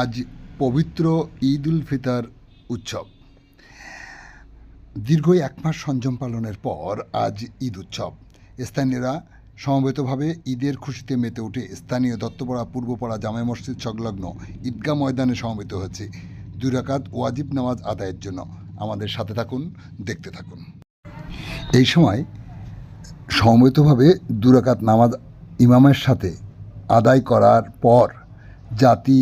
আজ পবিত্র ঈদ উল ফিতর উৎসব। দীর্ঘ এক মাস সংযম পালনের পর আজ ঈদ উৎসব। স্থানীয়রা সমবেতভাবে ঈদের খুশিতে মেতে উঠে স্থানীয় দত্তপাড়া, পূর্বপাড়া জামে মসজিদ সংলগ্ন ঈদগাহ ময়দানে সমবেত হয়েছে। দুই রাকাত ওয়াজিব নামাজ আদায়ের জন্য আমাদের সাথে থাকুন, দেখতে থাকুন। এই সময় সমবেতভাবে দুরাকাত নামাজ ইমামের সাথে আদায় করার পর জাতি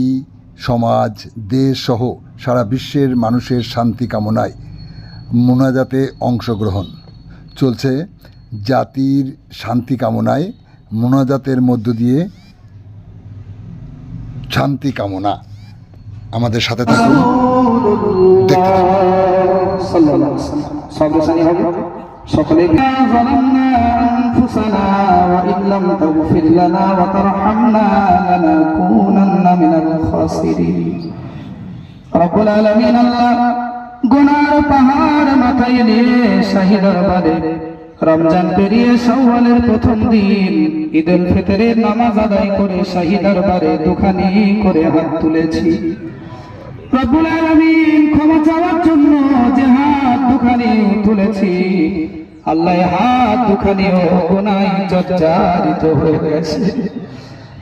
সমাজ, দেশ সহ সারা বিশ্বের মানুষের শান্তি কামনায় মোনাজাতে অংশগ্রহণ। চলছে জাতির শান্তি কামনায় মোনাজাতের মধ্য দিয়ে শান্তি কামনা। আমাদের সাথে থাকুন সকলে আল্লাহ গুনার পাহাড় মাথায় নিয়ে শাহিদার বাদে রমজান পেরিয়ে প্রথম দিন নামাজ আদায় করে শাহিদার বারে দুখানি করে হাত তুলেছি। জন্য যে হাত দুখানি তুলেছি আল্লাহ হাত গুনায় চর্চারিত হয়ে গেছে।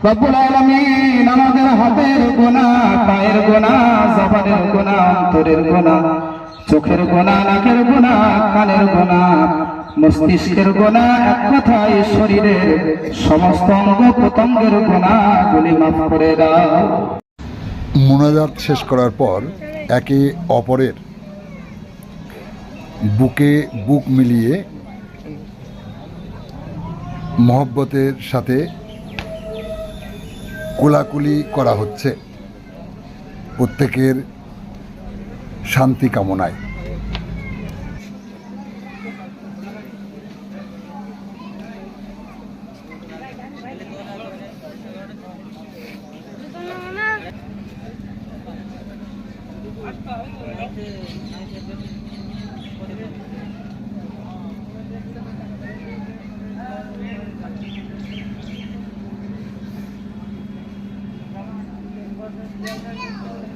রব্বুল আলামিন আমাদের হাতের গোনা পায়ের গোনা জবানের গোনা অন্তরের গোনা চোখের গোনা নাকের গোনা কানের গোনা মস্তিষ্কের গোনা এক কথায় শরীরের সমস্ত অঙ্গ প্রত্যঙ্গের গোনা গুলি মাফ করে মোনাজাত শেষ করার পর একে অপরের বুকে বুক মিলিয়ে মহব্বতের সাথে কোলাকুলি করা হচ্ছে প্রত্যেকের শান্তি কামনায় Thank you. 那那。